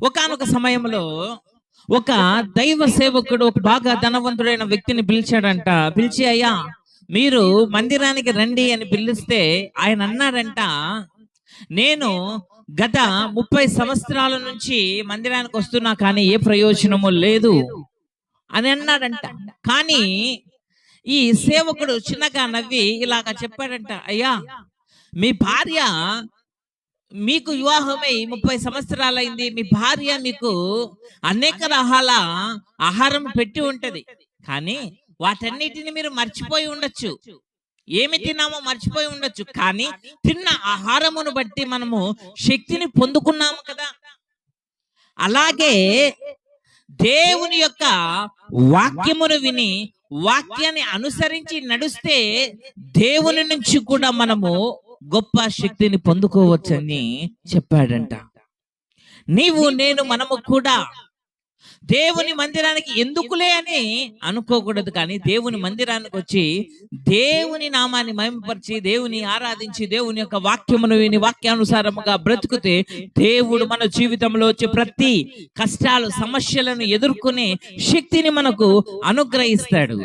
ఒకానొక సమయంలో ఒక దైవ సేవకుడు ఒక బాగా ధనవంతుడైన వ్యక్తిని పిలిచాడంట. పిలిచి అయ్యా మీరు మందిరానికి రండి అని పిలిస్తే ఆయన అన్నాడంట నేను గత ముప్పై సంవత్సరాల నుంచి మందిరానికి వస్తున్నా కానీ ఏ ప్రయోజనము లేదు అని అన్నాడంట. కానీ ఈ సేవకుడు చిన్నగా నవ్వి ఇలాగా చెప్పాడంట అయ్యా మీ భార్య మీకు వివాహమై ముప్పై సంవత్సరాలైంది మీ భార్య మీకు అనేక రకాల ఆహారం పెట్టి ఉంటది. కానీ వాటన్నిటిని మీరు మర్చిపోయి ఉండొచ్చు. ఏమి తిన్నామో మర్చిపోయి ఉండొచ్చు. కానీ తిన్న ఆహారమును బట్టి మనము శక్తిని పొందుకున్నాము కదా. అలాగే దేవుని యొక్క వాక్యమును విని వాక్యాన్ని అనుసరించి నడుస్తే దేవుని నుంచి కూడా మనము గొప్ప శక్తిని పొందుకోవచ్చని చెప్పాడంట. నీవు నేను మనము కూడా దేవుని మందిరానికి ఎందుకులే అని అనుకోకూడదు కానీ దేవుని మందిరానికి వచ్చి దేవుని నామాన్ని మహిమపరిచి దేవుని ఆరాధించి దేవుని యొక్క వాక్యమును విని వాక్యానుసారముగా బ్రతుకుతే దేవుడు మన జీవితంలో వచ్చే ప్రతి కష్టాలు సమస్యలను ఎదుర్కొనే శక్తిని మనకు అనుగ్రహిస్తాడు.